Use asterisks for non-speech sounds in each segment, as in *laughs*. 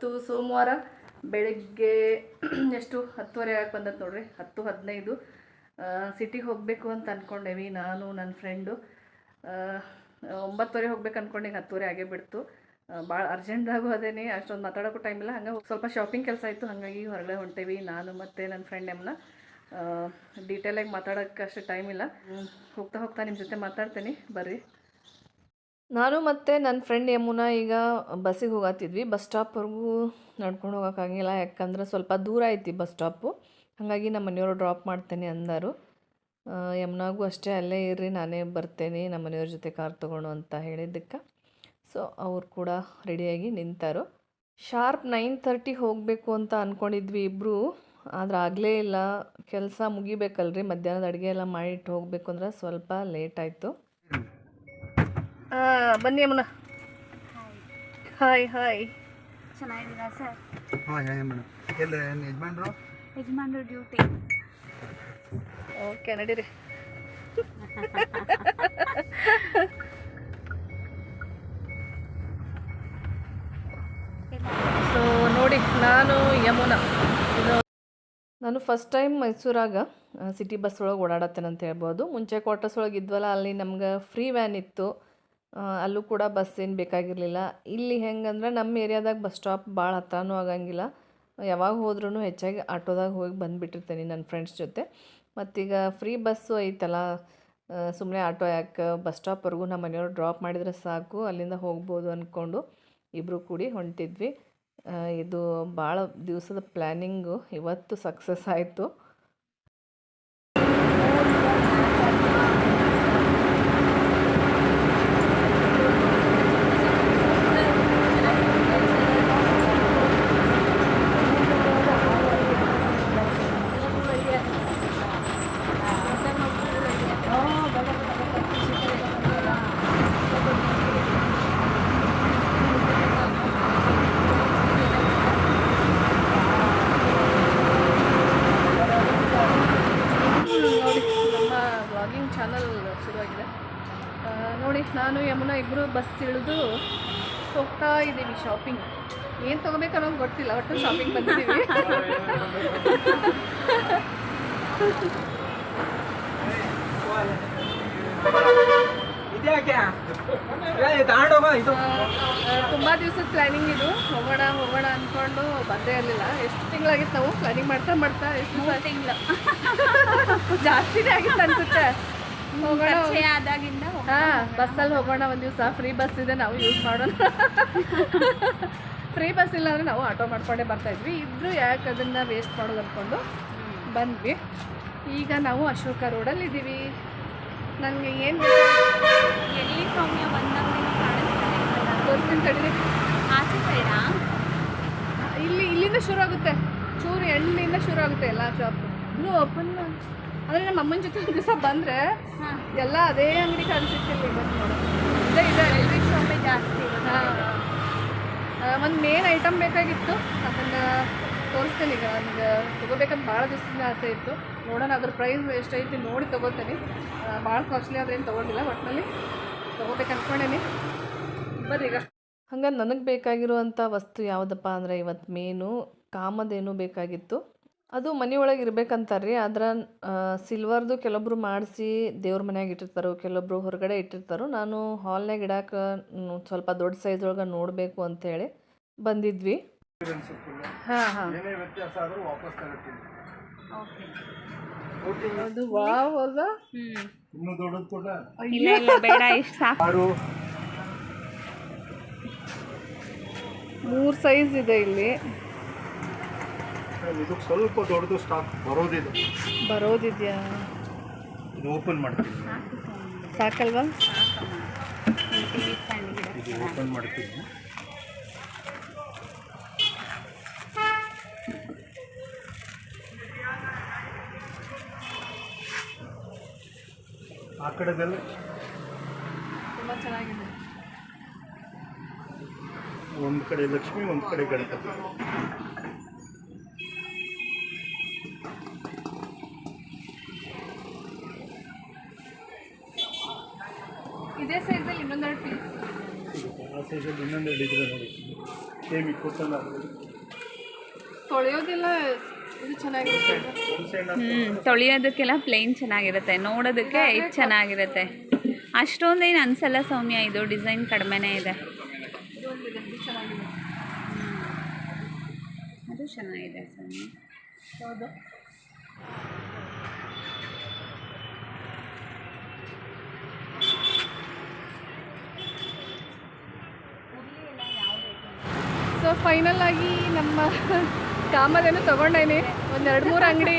ಇವತ್ತು ಸೋಮವಾರ ಬೆಳಗ್ಗೆ *clears throat* ಎಷ್ಟು? ಹತ್ತುವರೆ ಆಗಿ ಬಂದದ್ದು ನೋಡ್ರಿ. ಹತ್ತು, ಹದಿನೈದು. ಸಿಟಿಗೆ ಹೋಗಬೇಕು ಅಂತ ಅಂದ್ಕೊಂಡೇವಿ ನಾನು ನನ್ನ ಫ್ರೆಂಡು ಒಂಬತ್ತುವರೆ ಹೋಗ್ಬೇಕು ಅಂದ್ಕೊಂಡು ಈಗ ಹತ್ತುವರೆ ಆಗೇ ಬಿಡ್ತು. ಭಾಳ ಅರ್ಜೆಂಟಾಗೂ ಅದೇನೆ. ಅಷ್ಟೊಂದು ಮಾತಾಡೋಕ್ಕೂ ಟೈಮ್ ಇಲ್ಲ. ಹಂಗೆ ಸ್ವಲ್ಪ ಶಾಪಿಂಗ್ ಕೆಲಸ ಇತ್ತು ಹಾಗಾಗಿ ಹೊರಗಡೆ ಹೊಂಟೇವಿ. ನಾನು ಮತ್ತು ನನ್ನ ಫ್ರೆಂಡ್ ಎಮ್ನ ಡೀಟೇಲಾಗಿ ಮಾತಾಡೋಕ್ಕೆ ಅಷ್ಟು ಟೈಮ್ ಇಲ್ಲ. ಹೋಗ್ತಾ ಹೋಗ್ತಾ ನಿಮ್ಮ ಜೊತೆ ಮಾತಾಡ್ತೀನಿ. ಬರ್ರಿ. ನಾನು ಮತ್ತು ನನ್ನ ಫ್ರೆಂಡ್ ಯಮುನಾ ಈಗ ಬಸ್ಸಿಗೆ ಹೋಗತ್ತಿದ್ವಿ ಬಸ್ ಸ್ಟಾಪ್ವರೆಗೂ ನಡ್ಕೊಂಡು ಹೋಗೋಕ್ಕಾಗಿಲ್ಲ. ಯಾಕಂದ್ರೆ ಸ್ವಲ್ಪ ದೂರ ಐತಿ ಬಸ್ ಸ್ಟಾಪು ಹಾಗಾಗಿ ನಮ್ಮ ಮನೆಯವರು ಡ್ರಾಪ್ ಮಾಡ್ತೇನೆ ಅಂದರು. ಯಮುನಾಗೂ ಅಷ್ಟೇ ಅಲ್ಲೇ ಇರ್ರಿ, ನಾನೇ ಬರ್ತೇನೆ, ನಮ್ಮ ಮನೆಯವ್ರ ಜೊತೆ ಕಾರ್ ತೊಗೊಂಡು ಅಂತ ಹೇಳಿದ್ದಕ್ಕೆ. ಸೊ ಅವ್ರು ಕೂಡ ರೆಡಿಯಾಗಿ ನಿಂತಾರು. ಶಾರ್ಪ್ ನೈನ್ ತರ್ಟಿ ಹೋಗಬೇಕು ಅಂತ ಅಂದ್ಕೊಂಡಿದ್ವಿ ಇಬ್ಬರು ಆದ್ರೆ ಆಗಲೇ ಇಲ್ಲ. ಕೆಲಸ ಮುಗಿಬೇಕಲ್ರಿ. ಮಧ್ಯಾಹ್ನದ ಅಡುಗೆ ಎಲ್ಲ ಮಾಡಿಟ್ಟು ಹೋಗಬೇಕು ಅಂದ್ರೆ ಸ್ವಲ್ಪ ಲೇಟ್ ಆಯಿತು. ಬನ್ನಿ ಅಮ್ಮನ. ಹಾಯ್. ಹಾಯ್ ಚೆನ್ನಾಗಿದ್ದೀರಾ ಸರ್? ಹಾಂ ಹೇಳಿ ಮೇಡಮ್ ಎಲ್ಲಿ ಏನು ಯಜಮಾನ್ರು? ಯಜಮಾನ್ರು ಡ್ಯೂಟಿ ಓಕೆ ನಡೀರಿ. ಸೊ ನೋಡಿ ನಾನು ಯಮುನಾ. ಇದು ನಾನು ಫಸ್ಟ್ ಟೈಮ್ ಮೈಸೂರಾಗ ಸಿಟಿ ಬಸ್ ಒಳಗೆ ಓಡಾಡತ್ತೇನೆ ಅಂತ ಹೇಳ್ಬೋದು. ಮುಂಚೆ ಕ್ವಾರ್ಟರ್ಸ್ ಒಳಗೆ ಇದ್ವಲ್ಲ ಅಲ್ಲಿ ನಮ್ಗೆ ಫ್ರೀ ವ್ಯಾನ್ ಇತ್ತು. ಅಲ್ಲೂ ಕೂಡ ಬಸ್ ಏನು ಬೇಕಾಗಿರಲಿಲ್ಲ. ಇಲ್ಲಿ ಹೆಂಗಂದ್ರೆ ನಮ್ಮ ಏರಿಯಾದಾಗ ಬಸ್ ಸ್ಟಾಪ್ ಭಾಳ ಹತ್ರನೂ ಆಗಂಗಿಲ್ಲ. ಯಾವಾಗ ಹೋದ್ರೂ ಹೆಚ್ಚಾಗಿ ಆಟೋದಾಗ ಹೋಗಿ ಬಂದುಬಿಟ್ಟಿರ್ತೀನಿ ನನ್ನ ಫ್ರೆಂಡ್ಸ್ ಜೊತೆ. ಮತ್ತೀಗ ಫ್ರೀ ಬಸ್ಸು ಐತಲ್ಲ ಸುಮ್ಮನೆ ಆಟೋ ಯಾಕೆ ಬಸ್ ಸ್ಟಾಪ್ವರೆಗೂ ನಮ್ಮ ಮನೆಯವ್ರು ಡ್ರಾಪ್ ಮಾಡಿದರೆ ಸಾಕು, ಅಲ್ಲಿಂದ ಹೋಗ್ಬೋದು ಅಂದ್ಕೊಂಡು ಇಬ್ಬರು ಕೂಡಿ ಹೊಂಟಿದ್ವಿ. ಇದು ಭಾಳ ದಿವಸದ ಪ್ಲ್ಯಾನಿಂಗು ಇವತ್ತು ಸಕ್ಸಸ್ ಆಯಿತು ನೋಡಿ ನಮ್ಮ ಬ್ಲಾಗಿಂಗ್ ಚಾನಲ್ ಶುರುವಾಗಿದೆ ಆ, ನೋಡಿ ನಾನು ಯಮುನಾ ಇಬ್ಬರು ಬಸ್ ಇಳಿದು ಇದ್ದೀವಿ ಶಾಪಿಂಗ್ ಏನು ತೊಗೋಬೇಕು ಅನ್ನೋದು ಗೊತ್ತಿಲ್ಲ ಒಟ್ಟು ಶಾಪಿಂಗ್ ಬಂದಿದ್ದೀವಿ. ತುಂಬಾ ದಿವ್ಸದ ಇದು ತುಂಬ ದಿವಸದ ಪ್ಲ್ಯಾನಿಂಗ್ ಇದು. ಹೋಗೋಣ ಹೋಗೋಣ ಅಂದ್ಕೊಂಡು ಬಂದೇ ಇರಲಿಲ್ಲ. ಎಷ್ಟು ತಿಂಗಳಾಗಿತ್ತು ನಾವು? ಪ್ಲ್ಯಾನಿಂಗ್ ಮಾಡ್ತಾ ಮಾಡ್ತಾ ಎಷ್ಟು ತಿಂಗಳು. ಜಾಸ್ತಿನೇ ಆಗಿತ್ತು ಅನ್ಸುತ್ತೆ. ಆದಾಗಿಂದ ಹಾ ಬಸ್ಸಲ್ಲಿ ಹೋಗೋಣ ಒಂದು ದಿವಸ. ಫ್ರೀ ಬಸ್ ಇದೆ ನಾವು ಯೂಸ್ ಮಾಡೋಣ. ಫ್ರೀ ಬಸ್ ಇಲ್ಲ ಅಂದ್ರೆ ನಾವು ಆಟೋ ಮಾಡ್ಕೊಂಡೇ ಬರ್ತಾ ಇದ್ವಿ. ಇದ್ರು ಯಾಕೆ ಅದನ್ನ ವೇಸ್ಟ್ ಮಾಡೋದು ಅಂದ್ಕೊಂಡು ಬಂದ್ವಿ. ಈಗ ನಾವು ಅಶೋಕ ರೋಡಲ್ಲಿ ಇದ್ದೀವಿ ನನಗೆ ಏನು ಎಲ್ಲಿ ಸೌಮ್ಯ ಬಂದಾಗ ಕಾಣಿಸ್ತಾನೆ ಇಲ್ವಲ್ಲ? ತೋರಿಸ್ತೀನಿ ತಡೀರಿ ಆಚೆ ಸೈಡಾ ಇಲ್ಲಿ ಇಲ್ಲಿಂದ ಶುರು ಆಗುತ್ತೆ. ಚೂರು ಎಳ್ಳಿಂದ ಶುರು ಆಗುತ್ತೆ ಎಲ್ಲ ಶಾಪ್ ಇನ್ನೂ ಓಪನ್ ಅಂದರೆ ನಮ್ಮ ಅಮ್ಮನ ಜೊತೆ ಒಂದು ದಿವಸ ಬಂದರೆ ಎಲ್ಲ ಅದೇ ಅಂಗಡಿ ಕಾಣಿಸುತ್ತೆ ಇಲ್ಲಿ ನೋಡಿ ಇದೇ ಇದೆ ಎಲ್ರಿಗ್ ಶಾಪೇ ಜಾಸ್ತಿ. ಒಂದು ಮೇನ್ ಐಟಮ್ ಬೇಕಾಗಿತ್ತು. ಅದನ್ನ ತೋರಿಸ್ತೇನೆ ಈಗ. ನನಗೆ ತೊಗೋಬೇಕಂತ ಭಾಳ ದಿವಸದಿಂದ ಆಸೆ ಇತ್ತು. ನೋಡೋಣ ಅದ್ರ ಪ್ರೈಸ್ ಎಷ್ಟೈತಿ ನೋಡಿ ತಗೋತೇನೆ. ಭಾಳ ಕಾಸ್ಟ್ಲಿ ಆದ್ರೆ ಏನು ತೊಗೊಂಡಿಲ್ಲ ಒಟ್ಟಿನಲ್ಲಿ ತೊಗೋಬೇಕು ಅಂದ್ಕೊಂಡೇನಿ ಬರ್ರಿ ಈಗ. ಹಂಗೆ ನನಗೆ ಬೇಕಾಗಿರುವಂಥ ವಸ್ತು ಯಾವುದಪ್ಪ ಅಂದರೆ ಇವತ್ತು ಮೇನು ಕಾಮದೇನು ಬೇಕಾಗಿತ್ತು. ಅದು ಮನೆಯೊಳಗೆ ಇರ್ಬೇಕಂತಾರ್ರಿ ಆದ್ರೆ ಸಿಲ್ವರ್ದು ಕೆಲವೊಬ್ರು ಮಾಡಿಸಿ ದೇವ್ರ ಮನ್ಯಾಗ ಇಟ್ಟಿರ್ತಾರೋ ಕೆಲವೊಬ್ರು ಹೊರಗಡೆ ಇಟ್ಟಿರ್ತಾರೋ. ನಾನು ಹಾಲ್ನಾಗ ಇಡಕ್ಕೆ ಸ್ವಲ್ಪ ದೊಡ್ಡ ಸೈಜ್ ಒಳಗೆ ನೋಡಬೇಕು ಅಂತೇಳಿ ಬಂದಿದ್ವಿ. ಹಾಂ ಹಾಂ. ಏನೇ ವ್ಯತ್ಯಾಸ ಆದರೂ ವಾಪಸ್ ತಗೊಳ್ತೀನಿ ಓಕೆ. ಅದು ವಾವ್ ಅಲ್ವಾ? ಹ್ಮ್. ಇನ್ನೂ ದೊಡ್ಡದು ಕೂಡ ಇಲ್ಲ ಇಲ್ಲ ಬೇಡ ಇಷ್ಟು ಸಾಕು. ಮೂರು ಸೈಜ್ ಇದೆ ಇಲ್ಲಿ. ಇದು ಸ್ವಲ್ಪ ದೊಡ್ಡದು ಸ್ಟಾಕ್ ಬರೋದಿದೆ. ಬರೋದಿದೆಯಾ? ಇದು ಓಪನ್ ಮಾಡ್ತೀನಿ ಸಾಕಲ್ವಾ? ಇದು ಓಪನ್ ಮಾಡ್ತೀನಿ. ಆ ಕಡೆದೆಲ್ಲ? ತುಂಬ ಚೆನ್ನಾಗಿದೆ. ಒಂದು ಕಡೆ ಲಕ್ಷ್ಮಿ ಒಂದು ಕಡೆ ಗಣಪತಿ ಇದೇ ಸೈಜಲ್ಲಿ ಇನ್ನೊಂದೆರಡು ಪೀಸ್ ಆ ಸೈಜಲ್ಲಿ ಇನ್ನೊಂದು ಇದ್ರೆ ನೋಡಿ ಸೇಮ್ ಇಪ್ಪತ್ತೊಂದು ತೊಳೆಯೋದೆಲ್ಲ ಇದು ಚೆನ್ನಾಗಿರುತ್ತೆ. ಹ್ಞೂ ತೊಳೆಯೋದಕ್ಕೆಲ್ಲ ಪ್ಲೇನ್ ಚೆನ್ನಾಗಿರುತ್ತೆ. ನೋಡೋದಕ್ಕೆ ಇದು ಚೆನ್ನಾಗಿರುತ್ತೆ. ಅಷ್ಟೊಂದೇನು ಅನ್ಸಲ್ಲ ಸೌಮ್ಯ ಇದು ಡಿಸೈನ್ ಕಡಿಮೆನೇ ಇದೆ. ಅದು ಚೆನ್ನಾಗಿದೆ ಸೌಮ್ಯ. ಹೌದು. ಸೊ ಫೈನಲ್ ಆಗಿ ನಮ್ಮ ಕಾಮದೇನು ತೊಗೊಂಡೇನೆ. ಒಂದು ಎರಡು ಮೂರು ಅಂಗಡಿ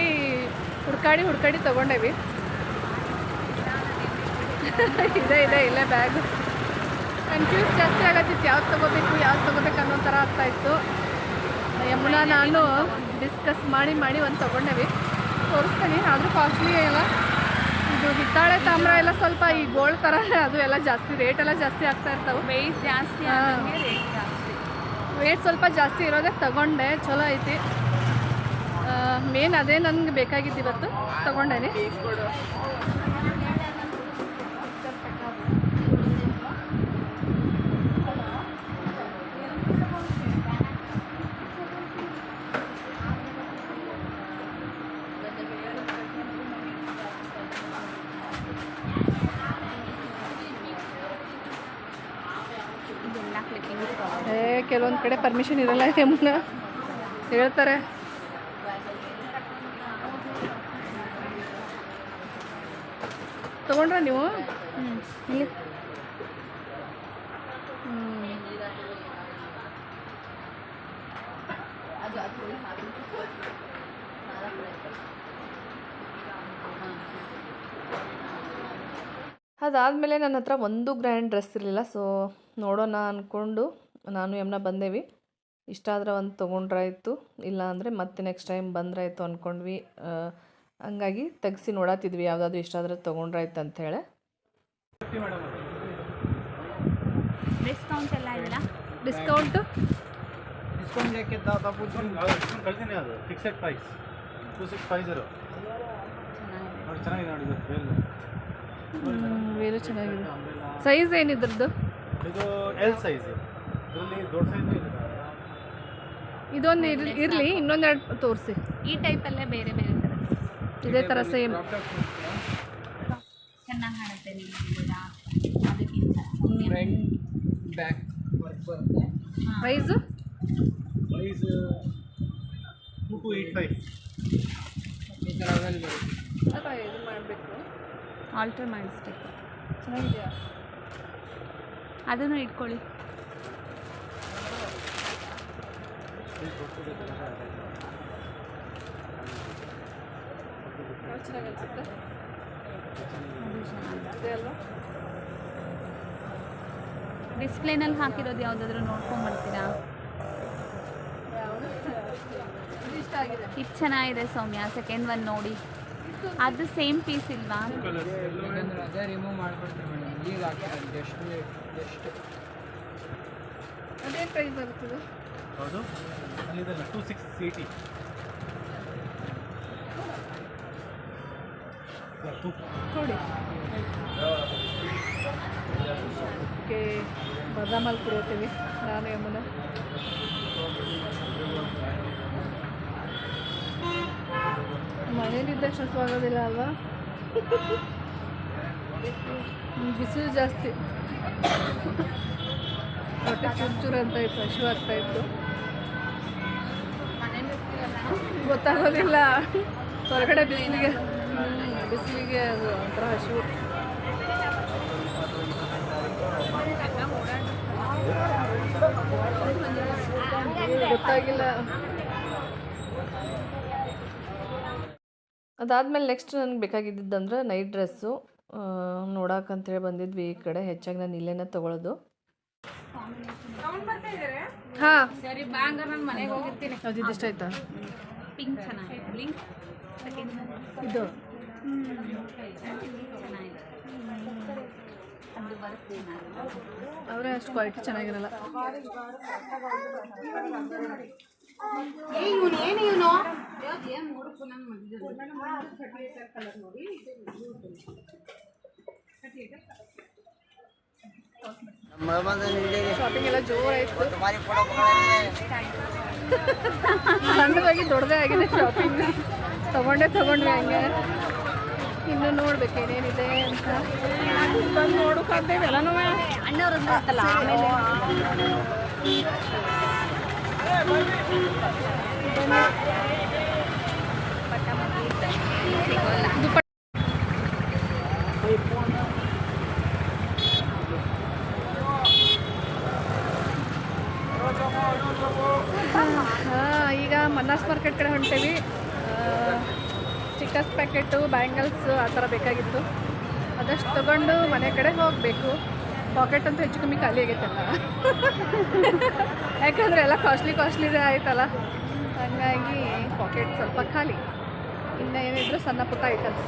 ಹುಡ್ಕಾಡಿ ಹುಡ್ಕಾಡಿ ತೊಗೊಂಡೇವಿ. ಇದೆ ಇದೆ ಇಲ್ಲೇ ಬ್ಯಾಗ್ ಕನ್ಫ್ಯೂಸ್ ಜಾಸ್ತಿ ಆಗತ್ತಿತ್ತು. ಯಾವ್ದು ತೊಗೋಬೇಕು ಯಾವ್ದು ತೊಗೋಬೇಕು ಅನ್ನೋ ಥರ ಆಗ್ತಾ ಇತ್ತು. ಯಮುನಾ ನಾನು ಡಿಸ್ಕಸ್ ಮಾಡಿ ಮಾಡಿ ಒಂದು ತೊಗೊಂಡೇವಿ. ತೋರಿಸ್ತೀನಿ ಆದರೂ ಕಾಸ್ಟ್ಲಿ ಎಲ್ಲ ಇದು ಹಿತ್ತಾಳೆ ತಾಮ್ರ ಎಲ್ಲ ಸ್ವಲ್ಪ ಈ ಗೋಲ್ಡ್ ಥರ ಅದು ಎಲ್ಲ ಜಾಸ್ತಿ ರೇಟ್ ಎಲ್ಲ ಜಾಸ್ತಿ ಆಗ್ತಾ ಇರ್ತಾವೆ. ಜಾಸ್ತಿ ರೇಟ್ ಸ್ವಲ್ಪ ಜಾಸ್ತಿ ಇರೋದಕ್ಕೆ ತಗೊಂಡೆ ಚಲೋ ಐತಿ. ಮೇನ್ ಅದೇ ನನಗೆ ಬೇಕಾಗಿದ್ದು ಇವತ್ತು. ತಗೊಂಡೇನಿ. ಕೆಲವೊಂದು ಕಡೆ ಪರ್ಮಿಷನ್ ಇರಲ್ಲ ಯಮುನ ಹೇಳ್ತಾರೆ. ತಗೊಂಡ್ರ ನೀವು? ಹ್ಞೂ ಅದಾದಮೇಲೆ ನನ್ನ ಹತ್ರ ಒಂದು ಗ್ರ್ಯಾಂಡ್ ಡ್ರೆಸ್ ಇರಲಿಲ್ಲ ಸೊ ನೋಡೋಣ ಅಂದ್ಕೊಂಡು ನಾನು ಯಮ್ನ ಬಂದೇವಿ. ಇಷ್ಟ ಆದ್ರೆ ಒಂದು ತೊಗೊಂಡ್ರಾಯ್ತು. ಇಲ್ಲ ಅಂದರೆ ಮತ್ತೆ ನೆಕ್ಸ್ಟ್ ಟೈಮ್ ಬಂದ್ರಾಯ್ತು ಅಂದ್ಕೊಂಡ್ವಿ ಹಂಗಾಗಿ ತೆಗ್ಸಿ ನೋಡತ್ತಿದ್ವಿ ಯಾವುದಾದ್ರೂ ಇಷ್ಟ ಆದರೆ ತೊಗೊಂಡ್ರಾಯ್ತು ಅಂಥೇಳಿ ಡಿಸ್ಕೌಂಟ್ ಎಲ್ಲ ಇಲ್ಲ. ಡಿಸ್ಕೌಂಟು ಡಿಸ್ಕೌಂಟ್ ಯಾಕೆ ಕಳ್ತೀನಿ ಅದು. Fixed price two six five zero ನೋಡಿ ಚೆನ್ನಾಗಿದೆ ನೋಡಿ ಚೆನ್ನಾಗಿದೆ. ಸೈಜ್ ಏನಿದ್ರದ್ದು? ಇದು ಎಲ್ ಸೈಜ್ ಇದೊಂದು ಇರ್ಲಿ ಇರಲಿ ಇನ್ನೊಂದೆರಡು ತೋರಿಸಿ. ಈ ಟೈಪಲ್ಲೇ ಬೇರೆ ಬೇರೆ ಥರ ಇದೇ ಥರ ಸೇಮ್. ಚೆನ್ನಾಗಿ ಕಾಣುತ್ತೆ ನಿಮಗೆ ಅದಕ್ಕಿಂತ ಸೌಮ್ಯ back price price two two eight five ಈ ಥರದಲ್ಲಿ ಬರುತ್ತೆ. ಇದು ಮಾಡಬೇಕು. ಆಲ್ಟರ್ ಮಾಡಿಸ್ಬೇಕು. ಚೆನ್ನಾಗಿದೆಯಾ? ಅದನ್ನು ಇಟ್ಕೊಳ್ಳಿ ಯಾವ್ದು ಚೆನ್ನಾಗಿ ಅನ್ಸುತ್ತೆ ಅದೇ ಅಲ್ವಾ ಡಿಸ್ಪ್ಲೇನಲ್ಲಿ ಹಾಕಿರೋದು ಯಾವುದಾದ್ರೂ ನೋಡ್ಕೊಂಬರ್ತೀರಾ? ಇದು ಇಷ್ಟ ಆಗಿದೆ ಇದು ಚೆನ್ನಾಗಿದೆ ಸೌಮ್ಯ ಸೆಕೆಂಡ್ ಒನ್ ನೋಡಿ. ಅದು ಸೇಮ್ ಪೀಸ್ ಇಲ್ವಾ? ಅದೇ ರಿಮೂವ್ ಮಾಡ್ಕೊಡ್ತೀನಿ ಮೇಡಮ್ ಈಗ ಹಾಕಿರೋದು ಜಸ್ಟ್ ಜಸ್ಟ್ ಅದೇ ಪ್ರೈಸ್ ಬರ್ತದೆ. ಹೌದು. ಅಲ್ಲಿದಲ್ಲ ಟೂ ಸಿಕ್ಸ್ ಏಯ್ಟಿ ಓಕೆ ಬದಾಮಲ್ಲಿ ಕುಡಿಯೋತೀವಿ ನಾನು ಯಮುನ ಮನೇಲಿದ್ದಷ್ಟು ಹಸುವಾಗೋದಿಲ್ಲ ಅಲ್ವಾ? ಹ್ಮ್, ಬಿಸಿಲು ಜಾಸ್ತಿ. ಹೊಟ್ಟೆ ಚೂರು ಚೂರು ಅಂತ ಇತ್ತು ಹಸಿವು ಆಗ್ತಾ ಇತ್ತು. ಗೊತ್ತಾಗೋದಿಲ್ಲ. ಹೊರಗಡೆ ಬಿಸಿಲಿಗೆ. ಬಿಸಿಲಿಗೆ ಅದು ಒಂಥರ ಹಸಿವು. ಗೊತ್ತಾಗಿಲ್ಲ. ಅದಾದಮೇಲೆ ನೆಕ್ಸ್ಟ್ ನನಗೆ ಬೇಕಾಗಿದ್ದಂದ್ರೆ ನೈಟ್ ಡ್ರೆಸ್ಸು ನೋಡಕ್ಕಂತೇಳಿ ಬಂದಿದ್ವಿ ಈ ಕಡೆ. ಹೆಚ್ಚಾಗಿ ನಾನು ಇಲ್ಲೇನೆ ತೊಗೊಳೋದು. ಹಾಂ. ಸರಿ ಬಾಂಗ ನಾನು ಮನೆಗೆ ಹೋಗಿರ್ತೀನಿ. ಅದು ಇದಿಷ್ಟ ಆಯ್ತಾ? ಪಿಂಕ್ ಚೆನ್ನಾಗಿದೆ. ಬ್ಲಿಂಕ್ ಸೆಕೆಂಡ್ ಇದು? ಚೆನ್ನಾಗಿದೆ. ಅದು ಬರುತ್ತೆ ಆದರೆ ಅಷ್ಟು ಕ್ವಾಲಿಟಿ ಚೆನ್ನಾಗಿರಲ್ಲ. ಶಾಪಿಂಗ್ ಎಲ್ಲ ಜೋರಾಯ್ತು. ಸಣ್ಣದಾಗಿ ದೊಡ್ಡದೇ ಆಗಿದೆ ಶಾಪಿಂಗ್ ತಗೊಂಡೇ ತಗೊಂಡ್ವಿ ಹಂಗೆ. ಇನ್ನು ನೋಡ್ಬೇಕು ಏನೇನಿದೆ ಅಂತ. ಬಂದು ನೋಡೋಕ್ಕಾಗ್ತೇವೆ ಎಲ್ಲನೂ ದುಪ್ಪಟ್ಟ ಹಾಂ ಈಗ ಮನ್ನಾಸ್ ಮಾರ್ಕೆಟ್ ಕಡೆ ಹೊಂಟೇವಿ. ಸ್ಟಿಕ್ಕರ್ಸ್ ಪ್ಯಾಕೆಟು ಬ್ಯಾಂಗಲ್ಸ್ ಆ ಥರ ಬೇಕಾಗಿತ್ತು. ಅದಷ್ಟು ತಗೊಂಡು ಮನೆ ಕಡೆ ಹೋಗಬೇಕು. ಪಾಕೆಟ್ ಅಂತೂ ಹೆಚ್ಚು ಕಮ್ಮಿ ಖಾಲಿ ಆಗೈತಲ್ಲ ಯಾಕಂದರೆ ಎಲ್ಲ ಕಾಸ್ಟ್ಲಿ ಕಾಸ್ಟ್ಲಿದೇ ಆಯ್ತಲ್ಲ. ಹಾಗಾಗಿ ಪಾಕೆಟ್ ಸ್ವಲ್ಪ ಖಾಲಿ. ಇನ್ನು ಏನಿದ್ರು ಸಣ್ಣ ಪುಟ್ಟ ಐಟಮ್ಸ್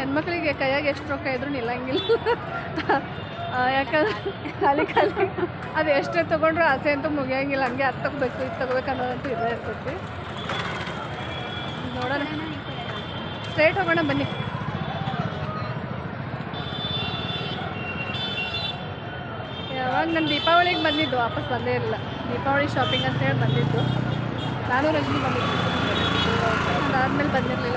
ಹೆಣ್ಮಕ್ಳಿಗೆ ಕೈಯಾಗೆ ಎಷ್ಟು ರೊಕ್ಕ ಇದ್ರೂ ನಿಲ್ಲಂಗಿಲ್ಲ. ಯಾಕಂದ್ರೆ ಖಾಲಿ ಖಾಲಿ. ಅದು ಎಷ್ಟೇ ತೊಗೊಂಡ್ರು ಆಸೆ ಅಂತೂ ಮುಗಿಯಂಗಿಲ್ಲ. ಹಂಗೆ ಅದು ತಗೋಬೇಕು ಇದು ತಗೋಬೇಕು ಅನ್ನೋದಂತೂ ಇದೇ ಇರ್ತೈತಿ. ನೋಡೋಣ. ಸ್ಟ್ರೈಟ್ ಹೋಗೋಣ, ಬನ್ನಿ. ಯಾವಾಗ ನಾನು ದೀಪಾವಳಿಗೆ ಬಂದಿದ್ದು, ವಾಪಸ್ ಬಂದೇ ಇರಲಿಲ್ಲ. ದೀಪಾವಳಿ ಶಾಪಿಂಗ್ ಅಂತ ಹೇಳಿ ಬಂದಿದ್ದು. ನಾನು ರಜನಿ ಬಂದಿದ್ದು. ಅದಾದ್ಮೇಲೆ ಬಂದಿರಲಿಲ್ಲ.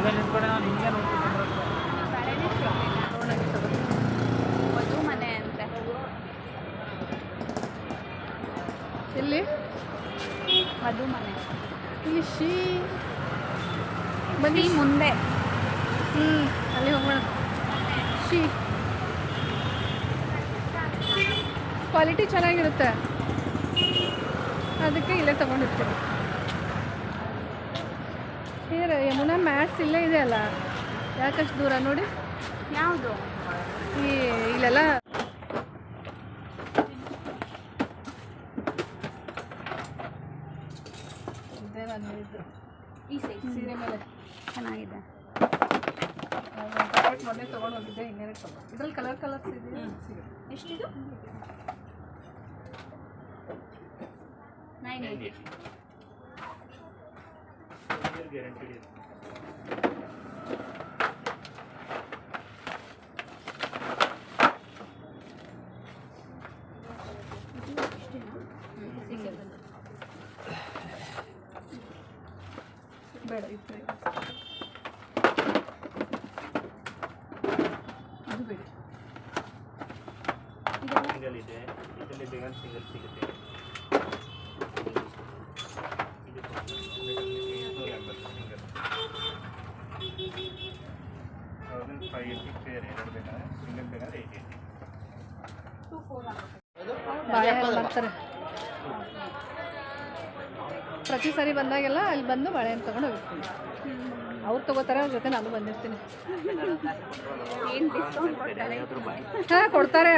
ಬನ್ನಿ ಮುಂದೆ. ಹ್ಞೂ ಅಲ್ಲಿ ಹೋಗೋಣ ಶೀ ಕ್ವಾಲಿಟಿ ಚೆನ್ನಾಗಿರುತ್ತೆ. ಅದಕ್ಕೆ ಇಲ್ಲೇ ತಗೊಂಡಿರ್ತೀವಿ ಏರ ಯಮುನಾ ಮ್ಯಾಟ್ಸ್ ಇಲ್ಲೇ ಇದೆ ಅಲ್ಲ ಯಾಕಷ್ಟು ದೂರ ನೋಡಿ? ಯಾವುದು? ಈ ಇಲ್ಲೆಲ್ಲ ಇದೇ ನಾನು ಹೇಳಿದ್ದು ಈ ಸೈಡ್ ಸೀರೆ ಮೇಲೆ ಚೆನ್ನಾಗಿದೆ ಮೊನ್ನೆ ತೊಗೊಂಡು ಇದ್ರಲ್ಲಿ ಕಲರ್ ಕಲರ್ಸ್ ಇದೆ ಎಷ್ಟಿದು? ನೈನ್ ಏಯ್ಟಿ ಬೇಡ ಇದು ಬೇಡ. ಇದು ಬೇಡ ಸಿಂಗಲ್ ಇದೆ ಸಿಗುತ್ತೆ ಇದು ನೂರ ಎಂಬತ್ತು single thousand five eighty pair ಎರಡು ಬೇಕಾದ್ರೆ ಸಿಂಗಲ್ ಬೇಕಾದ್ರೆ ಏಯ್ಟಿ. ಬಾಳೆಹಣ್ಣು ಬರ್ತಾರೆ. ಪ್ರತಿ ಸರಿ ಬಂದಾಗೆಲ್ಲ ಅಲ್ಲಿ ಬಂದು ಬಾಳೆಹಣ್ಣು ತೊಗೊಂಡು ಹೋಗ್ತೀನಿ ಅವ್ರು ತಗೋತಾರೆ ಅವ್ರ ಜೊತೆ ನಾನು ಬಂದಿರ್ತೀನಿ. ಏನು ಡಿಸ್ಕೌಂಟ್ ಕೊಡ್ತಾರೆ ಹಾಂ ಕೊಡ್ತಾರೆ.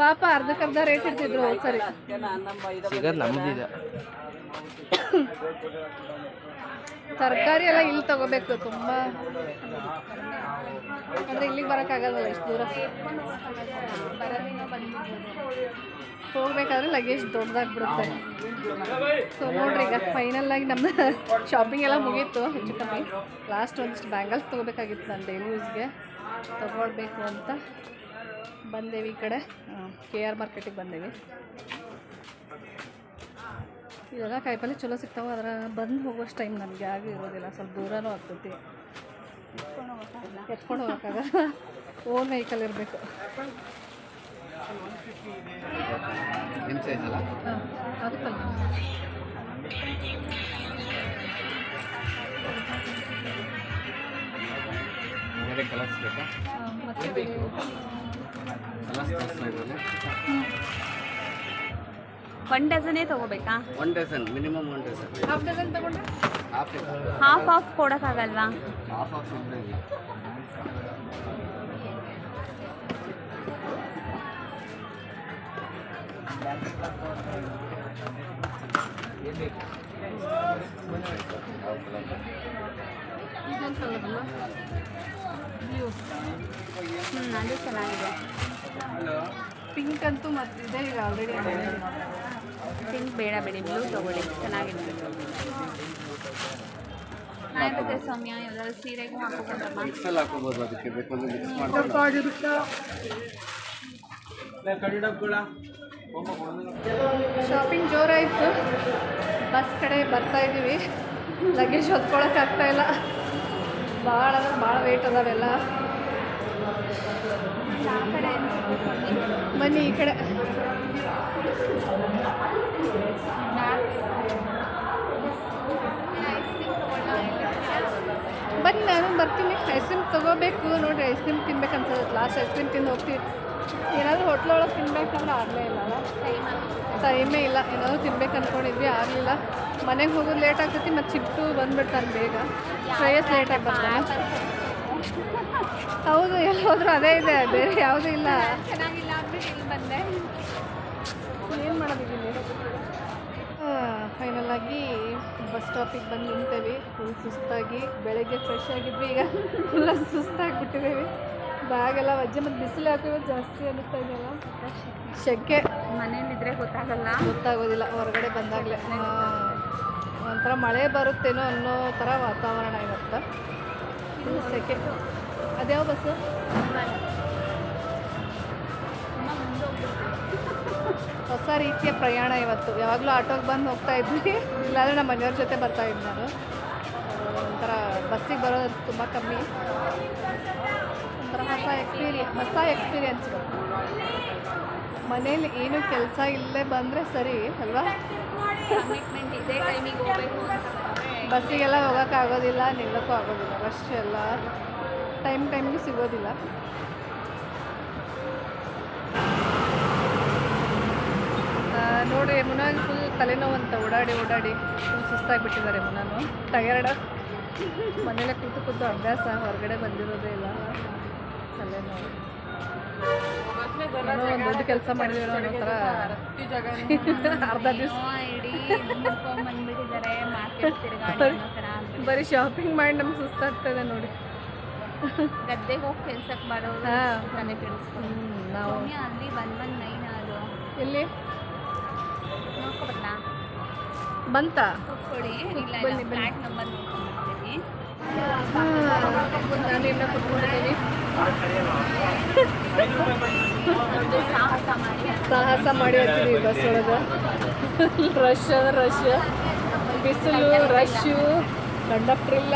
ಪಾಪ ಅರ್ಧಕ್ಕರ್ಧ ರೇಟ್ ಇರ್ತಿದ್ರು ಸರಿ ಸಿಗದ್ ನಮ್ದಿದೆ ತರಕಾರಿ ಎಲ್ಲ ಇಲ್ಲಿ ತಗೋಬೇಕು ತುಂಬ. ಅಂದರೆ ಇಲ್ಲಿಗೆ ಬರೋಕ್ಕಾಗಲ್ವಲ್ಲ ಎಷ್ಟು ದೂರ. ಹೋಗ್ಬೇಕಾದ್ರೆ ಲಗೇಜ್ ದೊಡ್ಡದಾಗ್ಬಿಡುತ್ತೆ ಸೊ ನೋಡ್ರಿ ಈಗ ಫೈನಲ್ ಆಗಿ ನಮ್ಮ ಶಾಪಿಂಗ್ ಎಲ್ಲ ಮುಗೀತು ಹೆಚ್ಚು ಕಮ್ಮಿ. ಲಾಸ್ಟ್ ಒಂದಿಷ್ಟು ಬ್ಯಾಂಗಲ್ಸ್ ತಗೋಬೇಕಾಗಿತ್ತು ನಾನು ಡೈಲಿ ಯೂಸ್ಗೆ ತೊಗೊಳ್ಬೇಕು ಅಂತ. ಬಂದೇವಿ ಈ ಕಡೆ. ಕೆ ಆರ್ ಮಾರ್ಕೆಟಿಗೆ ಬಂದೇವಿ. ಇವಾಗ ಕಾಯಿಪಲ್ಲೆ ಚಲೋ ಸಿಗ್ತಾವೆ ಅದರ ಬಂದು ಹೋಗೋಷ್ಟು ಟೈಮ್ ನನಗೆ ಆಗಿ ಇರೋದಿಲ್ಲ. ಸ್ವಲ್ಪ ದೂರನೂ ಆಗ್ತೈತಿ. ಎತ್ಕೊಂಡು ಹೋಗೋಕ್ಕಾಗ ಓನ್ ವೆಹಿಕಲ್ ಇರಬೇಕು. ಅದಕ್ಕಲ್ಲ ಮತ್ತೆ ಬೇಕಾ. ಒನ್ ಡಜನೇ ತಗೋಬೇಕಾ one dozen minimum one dozen half dozen ತಗೊಂಡ್ರೆ half half of ಕೊಡೋಕ್ಕಾಗಲ್ವಾ half half ಇದ್ರೆ ಇಲ್ಲ ಇದೊಂದು ಕಲರಲ್ಲ ಬ್ಲೂ ಹ್ಞೂ ಅದು ಚೆನ್ನಾಗಿದೆ. ಪಿಂಕ್ ಅಂತೂ ಮತ್ತಿದೆ ಈಗ ಆಲ್ರೆಡಿ ಪಿಂಕ್ ಬೇಡ ಬೇಡಿ ಬ್ಲೂ ತಗೊಳ್ಳಿ. ಚೆನ್ನಾಗಿದೆ ಚೆನ್ನಾಗಿರುತ್ತೆ ಸೌಮ್ಯ ಯಾವ್ದಾದ್ರು ಸೀರೆಗೂ ಹಾಕೋಬೋದಮ್ಮ ಮಿಕ್ಸಲ್ಲಿ ಹಾಕೋಬೋದು ಅದಕ್ಕೆ ಬೇಕಂದ್ರೆ ಮಿಕ್ಸ್ ಮಾಡ್ಕೊಂಡು ಶಾಪಿಂಗ್ ಜೋರಾಯಿತು. ಬಸ್ ಕಡೆ ಬರ್ತಾ ಇದ್ದೀವಿ ಲಗೇಜ್ ಹೊತ್ಕೊಳಕ್ಕೆ ಆಗ್ತಾ ಇಲ್ಲ. ಭಾಳ ಅಂದ್ರೆ ಭಾಳ ವೇಟ್ ಅದಾವೆಲ್ಲ. ಬನ್ನಿ ಈ ಕಡೆ. ಬನ್ನಿ ನಾನು ಬರ್ತೀನಿ. ಐಸ್ ಕ್ರೀಮ್ ತಗೋಬೇಕು. ನೋಡಿರಿ ಐಸ್ ಕ್ರೀಮ್ ತಿನ್ಬೇಕಂತ. ಲಾಸ್ಟ್ ಐಸ್ ಕ್ರೀಮ್ ತಿಂದು ಹೋಗ್ತೀವಿ. ಏನಾದರೂ ಹೋಟ್ಲೊಳಗೆ ತಿನ್ಬೇಕಂದ್ರೆ ಆಗಲೇ ಇಲ್ಲ ಟೈಮೇ ಇಲ್ಲ. ಏನಾದರೂ ತಿನ್ಬೇಕು ಅಂದ್ಕೊಂಡಿದ್ವಿ ಆಗಲಿಲ್ಲ. ಮನೆಗೆ ಹೋಗೋದು ಲೇಟ್ ಆಗ್ತೈತಿ, ಮತ್ತು ಚಿಟ್ಟು ಬಂದ್ಬಿಡ್ತಾನೆ ಬೇಗ. ಶ್ರೇಯಸ್ ಲೇಟಾಗಿ ಬರ್ತಾನೆ ಹೌದು ಎಲ್ಲಿ ಹೋದ್ರೂ ಅದೇ ಇದೆ, ಬೇರೆ ಯಾವುದೂ ಇಲ್ಲ. ಚೆನ್ನಾಗಿಲ್ಲ ಅಂದರೆ ಇಲ್ಲಿ? ಬಂದೆ ಏನು ಮಾಡೋದಿದ್ದೀನಿ ಫೈನಲ್ ಆಗಿ ಬಸ್ ಸ್ಟಾಪಿಗೆ ಬಂದು ನಿಂತೇವೆ. ಫುಲ್ ಸುಸ್ತಾಗಿ, ಬೆಳಗ್ಗೆ ಫ್ರೆಶ್ ಆಗಿದ್ವಿ, ಈಗ ಫುಲ್ಲ ಸುಸ್ತಾಗಿಬಿಟ್ಟಿದ್ದೀವಿ ಬ್ಯಾಗೆಲ್ಲ ವಜ್ಜೆ ಮತ್ತು ಬಿಸಿಲು ಹಾಕಿರೋದು ಜಾಸ್ತಿ ಅನ್ನಿಸ್ತಾ ಇದೆಯಲ್ಲ? ಶೆಕೆ. ಮನೇಲಿದ್ರೆ ಗೊತ್ತಾಗಲ್ಲ. ಗೊತ್ತಾಗೋದಿಲ್ಲ ಹೊರಗಡೆ ಬಂದಾಗಲೇ. ಒಂಥರ ಮಳೆ ಬರುತ್ತೇನೋ ಅನ್ನೋ ಥರ ವಾತಾವರಣ ಇವತ್ತು. ಇದು ಸೆಕೆ ಅದ್ಯಾವ ಬಸ್ಸು? ಹೊಸ ರೀತಿಯ ಪ್ರಯಾಣ ಇವತ್ತು. ಯಾವಾಗಲೂ ಆಟೋಗೆ ಬಂದು ಹೋಗ್ತಾ ಇದ್ವಿ. ಇಲ್ಲಾಂದರೆ ನಮ್ಮ ಮನೆಯವ್ರ ಜೊತೆ ಬರ್ತಾ ಇದ್ದೆ ನಾನು ಒಂಥರ ಬಸ್ಸಿಗೆ ಬರೋದು ತುಂಬ ಕಮ್ಮಿ. ಒಂಥರ ಹೊಸ ಎಕ್ಸ್ಪೀರಿಯನ್ಸ್ ಹೊಸ ಎಕ್ಸ್ಪೀರಿಯನ್ಸ್ ಮನೇಲಿ ಏನು ಕೆಲಸ ಇಲ್ಲೇ ಬಂದರೆ ಸರಿ ಅಲ್ವಾ? ಕಮಿಟ್ಮೆಂಟ್ ಇದೇ ಟೈಮಿಗೆ ಹೋಗ್ಬೇಕು ಅಂತ ಬಂದ್ರೆ *laughs* ಬಸ್ಸಿಗೆಲ್ಲ ಹೋಗೋಕ್ಕಾಗೋದಿಲ್ಲ ನಿಲ್ಲಕ್ಕೂ ಆಗೋದಿಲ್ಲ ರಶ್ ಎಲ್ಲ ಟೈಮ್ ಟೈಮ್ಗೆ ಸಿಗೋದಿಲ್ಲ. ನೋಡಿ ನೋಡ್ರಿ ಮುನಾಗ್ ಫುಲ್ ತಲೆನೋವು ಅಂತ ಓಡಾಡಿ ಓಡಾಡಿ ಫುಲ್ ಸುಸ್ತಾಗಿಬಿಟ್ಟಿದ್ದಾರೆ ಮುನಾನು. ಟಯರ್ಡ್ ಮನೇಲೆ ಕೂತು ಕೂತು ಅಭ್ಯಾಸ ಹೊರಗಡೆ ಬಂದಿರೋದೇ ಇಲ್ಲ. ತಲೆನೋವು ದೊಡ್ಡ ಕೆಲಸ ಮಾಡಿದ್ರು ಅನ್ನೋ ಥರ. *laughs* ಅರ್ಧ ದಿವಸ. ಬರೀ ಶಾಪಿಂಗ್ ಮಾಡಿ ನಮ್ಗೆ ಸುಸ್ತಾಗ್ತದೆ ನೋಡಿ. ಗದ್ದೆಗೆ ಹೋಗಿ ಕೆಲ್ಸಕ್ಕೆ. ತಲೆ ಕೆಡಿಸ್ಕೊಂಡು. ಹ್ಮ್, ನಾವು. ಅಲ್ಲಿ ಬಂದ್ ಬಂದ್ ನೈನ್ ಅದು. ಎಲ್ಲಿ? ನೋಡ್ಕೊಬರ್ಲಾ ಬಂತ? ಕೊಡಿ ಇಲ್ಲ ಫ್ಲ್ಯಾಟ್ ನಂಬರ್ ನೋಡ್ಕೊಂಡ್ಬರ್ತೀನಿ ಸಾಹಸ ಮಾಡಿ ಹತ್ತೀವಿ ಬಸ್ ಒಳಗೆ. ರಶ್ ರಶ್ ಬಿಸಿಲು ರಶ್ಶು ಕಂಡಕ್ಟ್ರ್ ಇಲ್ಲ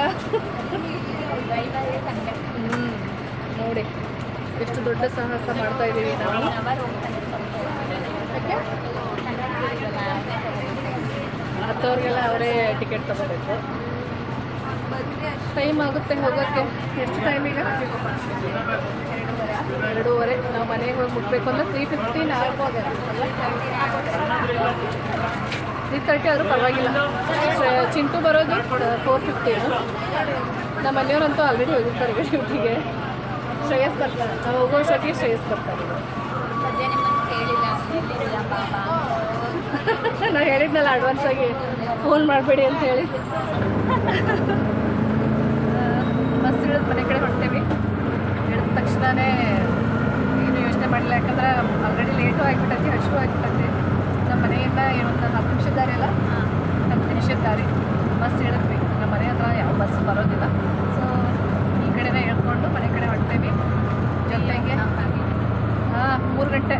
ಡ್ರೈವರೇ ಕಂಡಕ್ಟರ್ ಹ್ಞೂ ನೋಡಿ. ಎಷ್ಟು ದೊಡ್ಡ ಸಾಹಸ ಮಾಡ್ತಾ ಇದ್ದೀವಿ ನಾವು. ಹತ್ತವ್ರಿಗೆಲ್ಲ ಅವರೇ ಟಿಕೆಟ್ ತಗೋಬೇಕು. ಟೈಮ್ ಆಗುತ್ತೆ ಹೋಗೋಕ್ಕೆ. ಎಷ್ಟು ಟೈಮ್ ಈಗ? ಎರಡೂವರೆ. ನಾವು ಮನೆಗೆ ಹೋಗಿ ಮುಟ್ಬೇಕು ಅಂದ್ರೆ ತ್ರೀ ಫಿಫ್ಟೀನ್ ಆಗ್ಬೋದು. ತ್ರೀ ತರ್ಟಿ ಆದರೂ ಪರವಾಗಿಲ್ಲ. ಚಿಂಟು ಬರೋದು ಫೋರ್ ಫಿಫ್ಟೀನು ನಮ್ಮ ಮನೆಯವರಂತೂ ಆಲ್ರೆಡಿ ಹೋಗಿರ್ತಾರೆ ಡ್ಯೂಟಿಗೆ ಶ್ರೇಯಸ್ ಬರ್ತಾರೆ ನಾವು ಹೋಗೋ ಅಷ್ಟೊತ್ತಿಗೆ ಶ್ರೇಯಸ್ ಬರ್ತಾರೆ ನಾನು ಹೇಳಿದ್ನಲ್ಲ ಅಡ್ವಾನ್ಸ್ ಆಗಿ ಫೋನ್ ಮಾಡಬೇಡಿ ಅಂತ ಹೇಳಿ. *laughs* ಇಳಿದು ಮನೆ ಕಡೆ ಹೊಂಟೇವಿ ಹೇಳಿದ ತಕ್ಷಣವೇ ಏನು ಯೋಚನೆ ಮಾಡಿಲ್ಲ ಯಾಕಂದ್ರೆ ಆಲ್ರೆಡಿ ಲೇಟು ಆಗಿಬಿಟ್ಟತಿ ಹಶು ಆಗಿಬಿಟ್ಟತಿ ನಮ್ಮ ಮನೆಯಿಂದ ಏನೊಂದು ಹತ್ತು ನಿಮಿಷದ ದಾರಿ ಅಲ್ಲ? ಹತ್ತು ನಿಮಿಷದ ದಾರಿ. ಬಸ್ ಇಳಿದ್ವಿ ನಮ್ಮ ಮನೆ ಹತ್ರ ಯಾವ ಬಸ್ ಬರೋದಿಲ್ಲ ಸೊ ಈ ಕಡೆನೇ ಹೇಳ್ಕೊಂಡು ಮನೆ ಕಡೆ ಹೊಂಟೇವಿ ಜೊತೆಗೆ ಹಾಂ ಮೂರು ಗಂಟೆ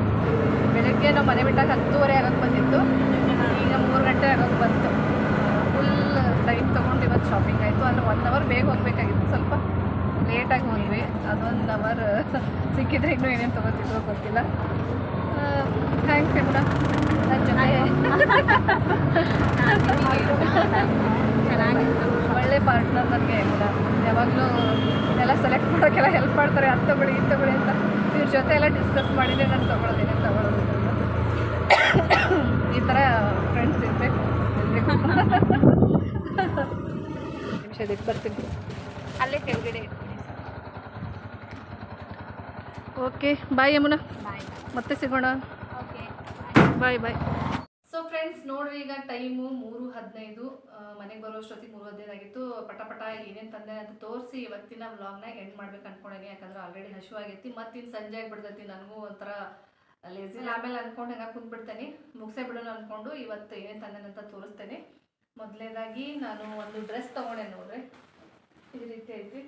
ಬೆಳಗ್ಗೆ ನಾವು ಮನೆ ಬಿಟ್ಟಾಗ ಹತ್ತುವರೆ ಆಗಕ್ಕೆ ಬಂದಿತ್ತು ಈಗ ಮೂರು ಗಂಟೆ ಆಗೋಕೆ ಬಂತು ಫುಲ್ ಟೈಮ್ ತೊಗೊಂಡು ಇವತ್ತು ಶಾಪಿಂಗ್ ಆಯಿತು ಅಂದರೆ ಒನ್ ಅವರ್ ಬೇಗ ಹೋಗ್ಬೇಕಾಗಿತ್ತು ಸ್ವಲ್ಪ ಲೇಟಾಗಿ ಹೋದ್ವಿ ಅದೊಂದು ಅವರ್ ಸಿಕ್ಕಿದ್ರೆ ಇನ್ನೂ ಏನೇನು ತೊಗೋತಿದ್ರು ಗೊತ್ತಿಲ್ಲ. ಥ್ಯಾಂಕ್ಸ್ ಎಮ್ನ ನನ್ನ ಜೊತೆ. ಚೆನ್ನಾಗಿತ್ತು *laughs* ಒಳ್ಳೆ ಪಾರ್ಟ್ನರ್ ನನಗೆ ಕೂಡ ಯಾವಾಗಲೂ ಎಲ್ಲ ಸೆಲೆಕ್ಟ್ ಮಾಡೋಕ್ಕೆಲ್ಲ ಹೆಲ್ಪ್ ಮಾಡ್ತಾರೆ. ಅದು ತಗೊಳ್ಳಿ ಇದು ತಗೊಳ್ಳಿ ಅಂತ. ಇವ್ರ ಜೊತೆ ಎಲ್ಲ ಡಿಸ್ಕಸ್ ಮಾಡಿದರೆ ನಾನು ತೊಗೊಳೋದು ಏನೇನು ತೊಗೊಳೋದು *coughs* ಈ ಥರ ಫ್ರೆಂಡ್ಸ್ ಇರಬೇಕು. ಇರಬೇಕು. *laughs* ನಿಮಿಷ ಬರ್ತೀನಿ ಅಲ್ಲೇ ಕೆಳಗಡೆ ಇರ್ತೀನಿ ಓಕೆ ಬಾಯ್ ಯಮುನಾ. ಬಾಯ್. ಮತ್ತೆ ಸಿಗೋಣ. Okay bye bye. So friends ನೋಡ್ರಿ ಈಗ ಟೈಮು ಮೂರು ಹದಿನೈದು ಮನೆಗೆ ಬರೋ ಅಷ್ಟೊತ್ತಿಗೆ ಮೂರು ಹದಿನೈದು ಆಗಿತ್ತು. ಪಟ ಪಟ ಏನೇನು ತಂದೆ ಅಂತ ತೋರಿಸಿ ಇವತ್ತಿನ ವ್ಲಾಗ್ನ ಎಂಡ್ ಮಾಡ್ಬೇಕು ಅನ್ಕೊಂಡೇನಿ. ಯಾಕಂದ್ರೆ ಆಲ್ರೆಡಿ ಹಶು ಆಗೈತಿ. ಮತ್ತಿನ್ನು ಸಂಜೆ ಆಗಿಬಿಡ್ತೈತಿ. ನನಗೂ ಒಂಥರ ಲೇಸಿ ಆಮೇಲೆ ಅನ್ಕೊಂಡು ಹೆಂಗೆ ಕುಂದ್ಬಿಡ್ತೇನೆ ಮುಗಿಸೇ ಬಿಡೋಣ ಅಂದ್ಕೊಂಡು ಇವತ್ತು ಏನೇನು ತಂದೆ ಅಂತ ತೋರಿಸ್ತೇನೆ. ಮೊದಲನೇದಾಗಿ ನಾನು ಒಂದು ಡ್ರೆಸ್ ತೊಗೊಂಡೆ ನೋಡ್ರಿ. ಈ ರೀತಿ ಐತಿ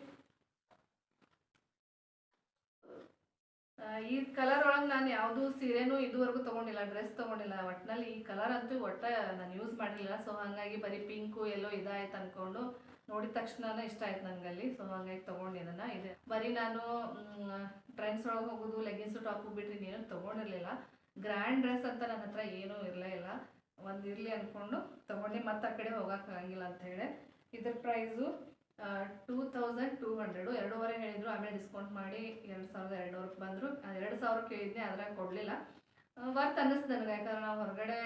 ಆ, ಈ ಕಲರ್ ಒಳಗೆ ನಾನು ಯಾವುದು ಸೀರೆನೂ ಇದುವರೆಗೂ ತೊಗೊಂಡಿಲ್ಲ ಡ್ರೆಸ್ ತೊಗೊಂಡಿಲ್ಲ. ಒಟ್ಟಿನಲ್ಲಿ ಈ ಕಲರ್ ಅಂತೂ ಒಟ್ಟ ನಾನು ಯೂಸ್ ಮಾಡಿರಲಿಲ್ಲ ಸೊ ಹಾಗಾಗಿ ಬರೀ ಪಿಂಕು ಎಲ್ಲೋ ಇದಾಯ್ತು ಅಂದ್ಕೊಂಡು ನೋಡಿದ ತಕ್ಷಣನೇ ಇಷ್ಟ ಆಯ್ತು ನನಗಲ್ಲಿ. ಸೊ ಹಾಗಾಗಿ ತೊಗೊಂಡು ಇದನ್ನು. ಇದೆ ಬರೀ ನಾನು ಟ್ರೆಂಡ್ಸ್ ಒಳಗೆ ಹೋಗೋದು ಲೆಗಿನ್ಸು ಟಾಪು ಬಿಟ್ಟರೆ ನೀನು ತೊಗೊಂಡಿರಲಿಲ್ಲ. ಗ್ರ್ಯಾಂಡ್ ಡ್ರೆಸ್ ಅಂತ ನನ್ನ ಹತ್ರ ಏನೂ ಇರಲೇ ಇಲ್ಲ. ಒಂದು ಇರಲಿ ಅಂದ್ಕೊಂಡು ತೊಗೊಂಡು. ಮತ್ತೆ ಆ ಕಡೆ ಹೋಗೋಕ್ಕಾಗಿಲ್ಲ ಅಂತ ಹೇಳಿ. ಇದ್ರ price two thousand two hundred ಎರಡೂವರೆ ಹೇಳಿದ್ರು, ಆಮೇಲೆ ಡಿಸ್ಕೌಂಟ್ ಮಾಡಿ ಎರಡು ಸಾವಿರದ ಎರಡುನೂರಕ್ಕೆ ಬಂದರು. ಎರಡು ಸಾವಿರ ಹೇಳಿದ್ನಿ ಅದ್ರಾಗ ಕೊಡಲಿಲ್ಲ. ವರ್ತ್ ಅನ್ನಿಸ್ತು ನನಗೆ, ಯಾಕಂದ್ರೆ ನಾವು ಹೊರಗಡೆ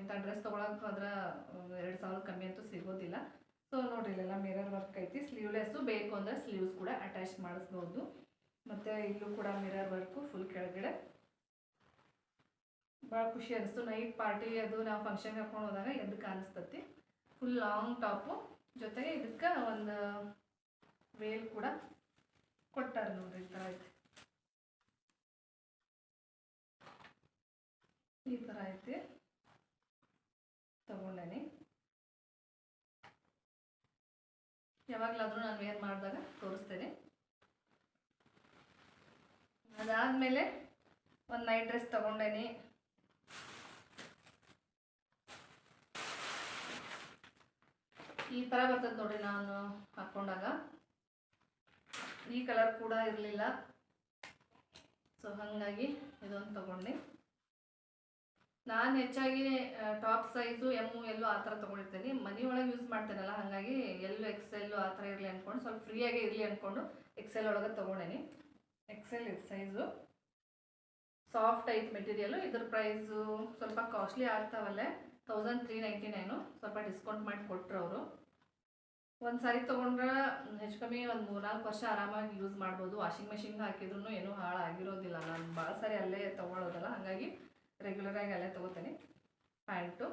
ಇಂಥ ಡ್ರೆಸ್ ತೊಗೊಳಕ್ಕೆ ಹೋದ್ರೆ ಎರಡು ಸಾವಿರ ಕಮ್ಮಿ ಅಂತೂ ಸಿಗೋದಿಲ್ಲ. ಸೊ ನೋಡ್ರಿ, ಇಲ್ಲೆಲ್ಲ ಮಿರರ್ ವರ್ಕ್ ಐತಿ. ಸ್ಲೀವ್ಲೆಸ್ಸು ಬೇಕು ಅಂದರೆ ಸ್ಲೀವ್ಸ್ ಕೂಡ ಅಟ್ಯಾಚ್ ಮಾಡಿಸ್ಬೋದು. ಮತ್ತು ಇಲ್ಲೂ ಕೂಡ ಮಿರರ್ ವರ್ಕು ಫುಲ್ ಕೆಳಗಡೆ. ಭಾಳ ಖುಷಿ ಅನಿಸ್ತು. ನೈಟ್ ಪಾರ್ಟಿ ಅದು ನಾವು ಫಂಕ್ಷನ್ಗೆ ಹಾಕೊಂಡು ಹೋದಾಗ ಎದ್ದು ಕಾಣಿಸ್ತತಿ ಫುಲ್ ಲಾಂಗ್ ಟಾಪು ಜೊತೆಗೆ ಇದಕ್ಕೆ ಒಂದು ವೇಲ್ ಕೂಡ ಕೊಟ್ಟಾರ ನೋಡ್ರಿ, ಈ ಥರ ಐತಿ. ಈ ಥರ ಐತಿ. ತಗೊಂಡೇನಿ. ಯಾವಾಗಲಾದರೂ ನಾನು ವೇರ್ ಮಾಡಿದಾಗ ತೋರಿಸ್ತೇನೆ. ಅದಾದಮೇಲೆ ಒಂದು ನೈಟ್ ಡ್ರೆಸ್ ತಗೊಂಡೇನಿ. ಈ ಥರ ಬರ್ತದೆ ನೋಡಿ ನಾನು ಹಾಕ್ಕೊಂಡಾಗ ಈ ಕಲರ್ ಕೂಡ ಇರಲಿಲ್ಲ. ಸೊ ಹಾಗಾಗಿ ಇದೊಂದು ತಗೊಂಡೆ. ನಾನು ಹೆಚ್ಚಾಗಿ ಟಾಪ್ ಸೈಜು ಎಮ್ಮು ಎಲ್ಲು ಆ ಥರ ತೊಗೊಂಡಿರ್ತೀನಿ. ಮನೆಯೊಳಗೆ ಯೂಸ್ ಮಾಡ್ತೇನಲ್ಲ, ಹಾಗಾಗಿ ಎಲ್ಲು ಎಕ್ಸೆಲ್ಲು ಆ ಥರ ಇರಲಿ ಅಂದ್ಕೊಂಡು ಸ್ವಲ್ಪ ಫ್ರೀಯಾಗೇ ಇರಲಿ ಅಂದ್ಕೊಂಡು ಎಕ್ಸೆಲ್ ಒಳಗೆ ತೊಗೊಂಡೇನಿ. ಎಕ್ಸೆಲ್ ಇದು ಸೈಜು ಸಾಫ್ಟ್ ಐತ್ ಮೆಟೀರಿಯಲು ಇದ್ರ ಪ್ರೈಸು ಸ್ವಲ್ಪ ಕಾಸ್ಟ್ಲಿ ಆಗ್ತಾವಲ್ಲೇ. ತೌಸಂಡ್ ತ್ರೀ ನೈಂಟಿ ನೈನು ಸ್ವಲ್ಪ ಡಿಸ್ಕೌಂಟ್ ಮಾಡಿ ಕೊಟ್ಟರು ಅವರು. ಒಂದು ಸಾರಿ ತೊಗೊಂಡ್ರೆ ಹೆಚ್ಚು ಕಮ್ಮಿ ಒಂದು ಮೂರ್ನಾಲ್ಕು ವರ್ಷ ಆರಾಮಾಗಿ ಯೂಸ್ ಮಾಡ್ಬೋದು. ವಾಷಿಂಗ್ ಮೆಷಿನ್ಗೆ ಹಾಕಿದ್ರು ಏನೂ ಹಾಳಾಗಿರೋದಿಲ್ಲ. ನಾನು ಭಾಳ ಸಾರಿ ಅಲ್ಲೇ ತೊಗೊಳೋದಲ್ಲ, ಹಾಗಾಗಿ ರೆಗ್ಯುಲರಾಗಿ ಅಲ್ಲೇ ತೊಗೋತೀನಿ. ಪ್ಯಾಂಟು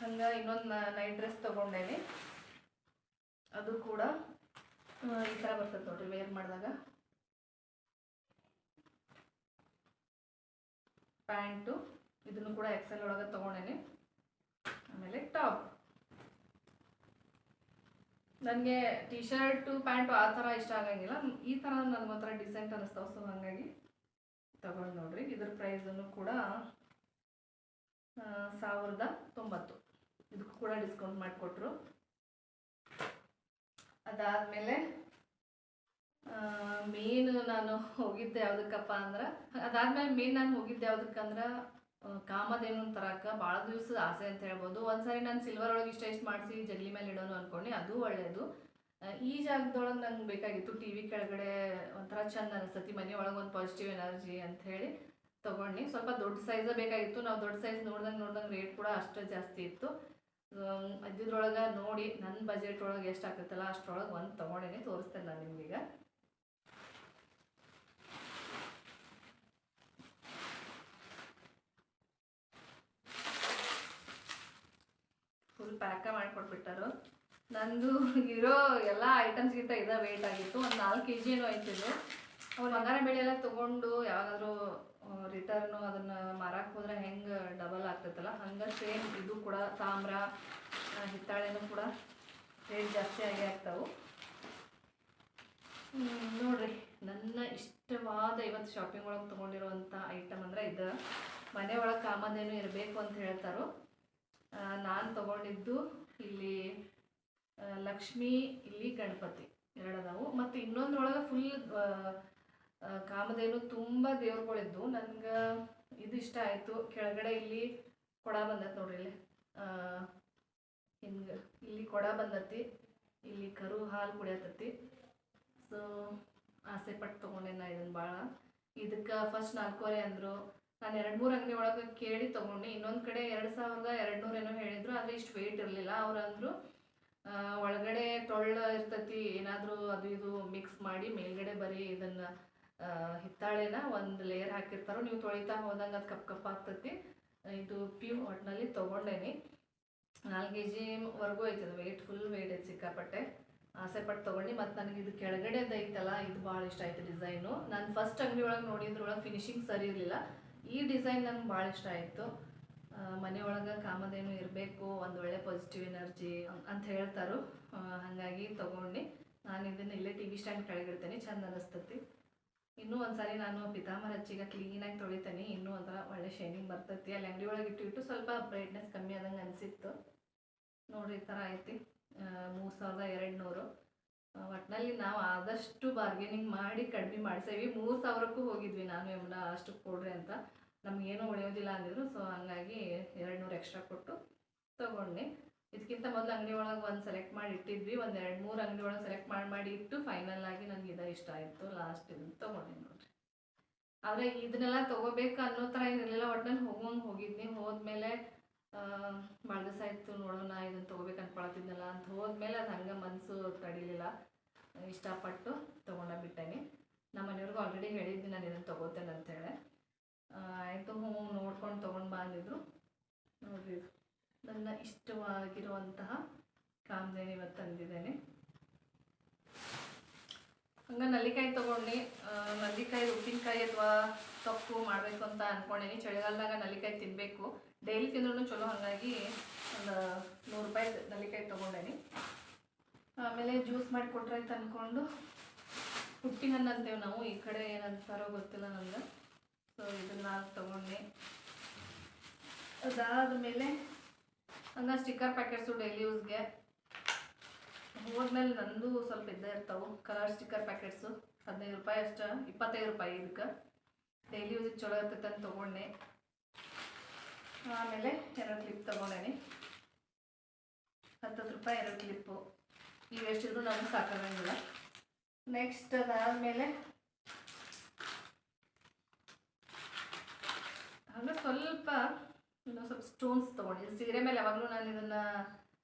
ಹಂಗೆ ಇನ್ನೊಂದು ನೈಟ್ ಡ್ರೆಸ್ ತೊಗೊಂಡೇನಿ. ಅದು ಕೂಡ ಈ ಥರ ಬರ್ತದೆ ನೋಡ್ರಿ ವೇರ್ ಮಾಡಿದಾಗ. ಪ್ಯಾಂಟು ಇದನ್ನು ಕೂಡ ಎಕ್ಸೆಲ್ ಒಳಗೆ ತೊಗೊಂಡೇನೆ. ಆಮೇಲೆ ಟಾಪ್. ನನಗೆ ಟಿ ಶರ್ಟು ಪ್ಯಾಂಟು ಆ ಥರ ಇಷ್ಟ ಆಗಂಗಿಲ್ಲ. ಈ ಥರ ನನಗೊಂಥರ ಡಿಸೆಂಟ್ ಅನ್ನಿಸ್ತಾವೆ ಸೊ ಹಾಗಾಗಿ ತಗೊಂಡು ನೋಡ್ರಿ. ಇದ್ರ ಪ್ರೈಸನ್ನು ಕೂಡ ಸಾವಿರದ ತೊಂಬತ್ತು. ಇದಕ್ಕೂ ಕೂಡ ಡಿಸ್ಕೌಂಟ್ ಮಾಡಿಕೊಟ್ರು. ಅದಾದಮೇಲೆ ಮೇನ್ ನಾನು ಹೋಗಿದ್ದೆ ಯಾವುದಕ್ಕಪ್ಪ ಅಂದ್ರೆ, ಅದಾದ್ಮೇಲೆ ಮೇನ್ ನಾನು ಹೋಗಿದ್ದೆ ಯಾವುದಕ್ಕಂದ್ರೆ ಕಾಮಧೇನು ತರಕ ಭಾಳ ದಿವಸ ಆಸೆ ಅಂತ ಹೇಳ್ಬೋದು. ಒಂದ್ಸರಿ ನಾನು ಸಿಲ್ವರ್ ಒಳಗೆ ಇಷ್ಟ ಇಷ್ಟು ಮಾಡಿಸಿ ಜಗಲಿ ಮೇಲೆ ಇಡೋನು ಅಂದ್ಕೊಂಡು ಅದು ಒಳ್ಳೆಯದು ಈ ಜಾಗದೊಳಗೆ ನಂಗೆ ಬೇಕಾಗಿತ್ತು ಟಿ ವಿ ಕೆಳಗಡೆ ಒಂಥರ ಚಂದ ಅನಿಸ್ತತಿ ಒಳಗೆ ಒಂದು ಪಾಸಿಟಿವ್ ಎನರ್ಜಿ ಅಂತ ಹೇಳಿ ತೊಗೊಂಡು ಸ್ವಲ್ಪ ದೊಡ್ಡ ಸೈಜೇ ಬೇಕಾಗಿತ್ತು. ನಾವು ದೊಡ್ಡ ಸೈಜ್ ನೋಡ್ದಂಗೆ ನೋಡ್ದಂಗೆ ರೇಟ್ ಕೂಡ ಅಷ್ಟು ಜಾಸ್ತಿ ಇತ್ತು. ಅದ್ರೊಳಗೆ ನೋಡಿ ನನ್ನ ಬಜೆಟ್ ಒಳಗೆ ಎಷ್ಟು ಆಗ್ತೈತಲ್ಲ ಅಷ್ಟರೊಳಗೆ ಒಂದು ತೊಗೊಂಡೇನೆ ತೋರಿಸ್ತೇನೆ ನಾನು ನಿಮ್ಗೀಗ. ಫುಲ್ ಪ್ಯಾಕ ಮಾಡಿಕೊಟ್ಬಿಟ್ಟರು. ನಂದು ಇರೋ ಎಲ್ಲ ಐಟಮ್ಸ್ಗಿಂತ ಇದ ವೇಟ್ ಆಗಿತ್ತು. ಒಂದು ನಾಲ್ಕು ಕೆ ಜಿ ಏನೋ ಆಯ್ತಿದ್ದು ಅವ್ರು ಬಂಗಾರ ಬೆಳೆ ಎಲ್ಲ ತೊಗೊಂಡು ಯಾವಾಗಾದರೂ ರಿಟರ್ನು ಅದನ್ನು ಮಾರಕ್ಕೆ ಹೋದ್ರೆ ಹೆಂಗೆ ಡಬಲ್ ಆಗ್ತೈತಲ್ಲ, ಹಂಗೆ ಸೇಮ್ ಇದು ಕೂಡ ತಾಮ್ರ ಹಿತ್ತಾಳೆನೂ ಕೂಡ ರೇಟ್ ಜಾಸ್ತಿ ಆಗಿ ಆಗ್ತಾವೆ. ನೋಡಿರಿ ನೋಡ್ರಿ, ನನ್ನ ಇಷ್ಟವಾದ ಇವತ್ತು ಶಾಪಿಂಗ್ ಒಳಗೆ ತೊಗೊಂಡಿರುವಂಥ ಐಟಮ್ ಅಂದರೆ ಇದು. ಮನೆ ಒಳಗೆ ಕಾಮಧೇನು ಇರಬೇಕು ಅಂತ ಹೇಳ್ತಾರೋ. ನಾನು ತಗೊಂಡಿದ್ದು ಇಲ್ಲಿ ಲಕ್ಷ್ಮಿ, ಇಲ್ಲಿ ಗಣಪತಿ ಎರಡದಾವು. ಮತ್ತು ಇನ್ನೊಂದ್ರೊಳಗೆ ಫುಲ್ ಕಾಮಧೇನು ತುಂಬ ದೇವ್ರುಗಳಿದ್ದು. ನನ್ಗೆ ಇದು ಇಷ್ಟ ಆಯಿತು. ಕೆಳಗಡೆ ಇಲ್ಲಿ ಕೊಡ ಬಂದೈತೆ ನೋಡ್ರಿ ಇಲ್ಲಿ. ಹಿಂಗೆ ಇಲ್ಲಿ ಕೊಡ ಬಂದತಿ. ಇಲ್ಲಿ ಕರು ಹಾಲು ಕುಡಿಯತತಿ. ಸೊ ಆಸೆ ಪಟ್ಟು ತೊಗೊಂಡೆ ನಾ ಇದನ್ನು ಭಾಳ ಇದಕ್ಕೆ ಫಸ್ಟ್ ನಾಲ್ಕೂವರೆ ಅಂದರು. ನಾನು ಎರಡು ಮೂರು ಅಂಗಡಿ ಒಳಗೆ ಕೇಳಿ ತೊಗೊಂಡೆ. ಇನ್ನೊಂದು ಕಡೆ ಎರಡು ಸಾವಿರದ ಎರಡು ನೂರೇನೋ ಹೇಳಿದ್ರು, ಆದರೆ ಇಷ್ಟು ವೆಯ್ಟ್ ಇರಲಿಲ್ಲ. ಅವ್ರು ಅಂದರು ಒಳಗಡೆ ಟೊಳ್ಳ ಇರ್ತತಿ, ಏನಾದರೂ ಅದು ಇದು ಮಿಕ್ಸ್ ಮಾಡಿ ಮೇಲ್ಗಡೆ ಬರೀ ಇದನ್ನು ಹಿತ್ತಾಳೆನ ಒಂದು ಲೇಯರ್ ಹಾಕಿರ್ತಾರೋ, ನೀವು ತೊಳಿತಾ ಹೋದಂಗೆ ಅದು ಕಪ್ ಕಪ್ ಆಗ್ತತಿ. ಇದು ಪ್ಯೂ ಒಟ್ಟಿನಲ್ಲಿ ತೊಗೊಂಡೇನಿ. ನಾಲ್ಕು ಕೆ ಜಿವರೆಗೂ ಐತದ ವೆಯ್ಟ್ ಫುಲ್ ವೆಯ್ಟ್ ಐತೆ ಸಿಕ್ಕಾಪಟ್ಟೆ. ಆಸೆ ಪಟ್ಟು ತೊಗೊಂಡು ಮತ್ತು ನನಗೆ ಇದು ಕೆಳಗಡೆದು ಐತಲ್ಲ, ಇದು ಭಾಳ ಇಷ್ಟ ಆಯ್ತು ಡಿಸೈನು ನಾನು ಫಸ್ಟ್ ಅಂಗಡಿ ಒಳಗೆ ನೋಡಿದ್ರೊಳಗೆ ಫಿನಿಶಿಂಗ್ ಸರಿ ಇರಲಿಲ್ಲ. ಈ ಡಿಸೈನ್ ನಂಗೆ ಭಾಳ ಇಷ್ಟ ಆಯಿತು. ಮನೆಯೊಳಗೆ ಕಾಮಧೇನು ಇರಬೇಕು, ಒಂದು ಒಳ್ಳೆ ಪಾಸಿಟಿವ್ ಎನರ್ಜಿ ಅಂತ ಹೇಳ್ತಾರೋ. ಹಾಗಾಗಿ ತೊಗೊಂಡು. ನಾನು ಇದನ್ನು ಇಲ್ಲೇ ಟಿ ವಿ ಸ್ಟ್ಯಾಂಡ್ ಕೆಳಗಿಡ್ತೇನೆ, ಚಂದ ಅನ್ನಿಸ್ತತಿ ಇನ್ನೂ ಒಂದ್ಸಾರಿ ನಾನು ಪಿತಾಮರ ಹಚ್ಚಿಗೆ ಕ್ಲೀನಾಗಿ ತೊಳಿತೇನೆ. ಇನ್ನೂ ಒಂಥರ ಒಳ್ಳೆ ಶೈನಿಂಗ್ ಬರ್ತೈತಿ. ಅಲ್ಲಿ ಅಂಗಡಿ ಒಳಗೆ ಇಟ್ಟು ಸ್ವಲ್ಪ ಬ್ರೈಟ್ನೆಸ್ ಕಮ್ಮಿ ಆದಂಗೆ ಅನಿಸಿತ್ತು. ನೋಡ್ರಿ ಈ ಥರ ಐತಿ. ಮೂರು ಸಾವಿರದ ಎರಡು ನೂರು ಒಟ್ಟಿನಲ್ಲಿ ನಾವು ಆದಷ್ಟು ಬಾರ್ಗೇನಿಂಗ್ ಮಾಡಿ ಕಡಿಮೆ ಮಾಡಿಸೇವಿ. ಮೂರು ಸಾವಿರಕ್ಕೂ ಹೋಗಿದ್ವಿ ನಾನು, ಯಮುನಾ, ಅಷ್ಟು ಕೊಡ್ರಿ ಅಂತ. ನಮಗೇನು ಉಳಿಯೋದಿಲ್ಲ ಅಂದಿದ್ರು ಸೊ ಹಂಗಾಗಿ ಎರಡು ನೂರು ಎಕ್ಸ್ಟ್ರಾ ಕೊಟ್ಟು ತೊಗೊಂಡೆ ಇದಕ್ಕಿಂತ ಮೊದಲು ಅಂಗಡಿ ಒಳಗೆ ಒಂದು ಸೆಲೆಕ್ಟ್ ಮಾಡಿ ಇಟ್ಟಿದ್ವಿ. ಒಂದು ಎರಡು ಮೂರು ಅಂಗಡಿ ಒಳಗೆ ಸೆಲೆಕ್ಟ್ ಮಾಡಿ ಮಾಡಿ ಇಟ್ಟು ಫೈನಲ್ ಆಗಿ ನನಗೆ ಇದು ಇಷ್ಟ ಆಯಿತು. ಲಾಸ್ಟ್ ಇದನ್ನು ತೊಗೊಂಡೆ ನೋಡ್ರಿ. ಆದರೆ ಇದನ್ನೆಲ್ಲ ತೊಗೋಬೇಕು ಅನ್ನೋ ಥರ ಏನಿರಲಿಲ್ಲ. ಒಟ್ಟಿನಲ್ಲಿ ಹೋಗೋಂಗೆ ಹೋಗಿದ್ನಿ. ಹೋದ್ಮೇಲೆ ಭಾಳ ದಿವಸ ಆಯಿತು ನೋಡೋಣ ಇದನ್ನು ತೊಗೋಬೇಕು ಅನ್ಕೊಳತ್ತಿದ್ನಲ್ಲ ಅಂತ ಹೋದ್ಮೇಲೆ ಅದು ಹಂಗೆ ಮನಸ್ಸು ತಡಿಲಿಲ್ಲ. ಇಷ್ಟಪಟ್ಟು ತೊಗೊಂಡ ಬಿಟ್ಟೇನೆ. ನಮ್ಮ ಮನೆಯವ್ರಿಗೂ ಆಲ್ರೆಡಿ ಹೇಳಿದ್ದೆ ನಾನು ಇದನ್ನು ತೊಗೋತೇನೆ ಅಂತೇಳಿ ಆಯಿತು, ಹ್ಞೂ, ನೋಡ್ಕೊಂಡು ತೊಗೊಂಡು ಬಂದಿದ್ರು. ನೋಡಿ ನನ್ನ ಇಷ್ಟವಾಗಿರುವಂತಹ ಕಾಮಧೇನು ಇವತ್ತು ತಂದಿದ್ದೇನೆ. ಹಂಗೆ ನಲ್ಲಿಕಾಯಿ ತೊಗೊಂಡು ನಲ್ಲಿಕಾಯಿ, ಉಪ್ಪಿನಕಾಯಿ ಅಥವಾ ಸೊಪ್ಪು ಮಾಡಬೇಕು ಅಂತ ಅಂದ್ಕೊಂಡೇನಿ ಚಳಿಗಾಲದಾಗ ನಲ್ಲಿಕಾಯಿ ತಿನ್ನಬೇಕು ಡೈಲಿ ತಿಂದ್ರೂ ಚಲೋ, ಹಾಗಾಗಿ ಒಂದು ನೂರು ರೂಪಾಯಿ ನಲ್ಲಿಕಾಯಿ ತೊಗೊಂಡೇನಿ. ಆಮೇಲೆ ಜ್ಯೂಸ್ ಮಾಡಿ ಕೊಟ್ರೆ ಅಂತ ಅಂದ್ಕೊಂಡು ಹುಟ್ಟಿನ ಹಣ್ಣು ಅಂತೇವೆ ನಾವು, ಈ ಕಡೆ ಏನಂತಾರೋ ಗೊತ್ತಿಲ್ಲ ನನಗೆ ಸೊ ಇದನ್ನು ತೊಗೊಂಡೆ. ಅದಾದಮೇಲೆ ಹಂಗ ಸ್ಟಿಕ್ಕರ್ ಪ್ಯಾಕೆಟ್ಸು ಡೈಲಿ ಯೂಸ್ಗೆ ಹೋದ್ಮೇಲೆ ನಂದು ಸ್ವಲ್ಪ ಇದ್ದೇ ಇರ್ತಾವೆ. ಕಲರ್ ಸ್ಟಿಕ್ಕರ್ ಪ್ಯಾಕೆಟ್ಸು ಹದಿನೈದು ರೂಪಾಯಿ ಅಷ್ಟು, ಇಪ್ಪತ್ತೈದು ರೂಪಾಯಿ ಇದಕ್ಕೆ. ಡೈಲಿ ಯೂಸಿಗೆ ಚಲೋ ಇರ್ತೈತೆ ಅಂತ ತೊಗೊಂಡೆ. ಆಮೇಲೆ ಎರಡು ಕ್ಲಿಪ್ ತೊಗೊಂಡೇನಿ. ಹತ್ತತ್ತು ರೂಪಾಯಿ ಎರಡು ಕ್ಲಿಪ್ಪು ಇವು ಎಷ್ಟಿದ್ರು ನಮ್ಗೆ ಸಾಕಾಗಂಗಿಲ್ಲ. ನೆಕ್ಸ್ಟ್ ಅದಾದಮೇಲೆ ಹಂಗೆ ಸ್ವಲ್ಪ ಇನ್ನೊಂದು ಸ್ವಲ್ಪ ಸ್ಟೋನ್ಸ್ ತೊಗೊಂಡು. ಸೀರೆ ಮೇಲೆ ಯಾವಾಗಲೂ ನಾನು ಇದನ್ನು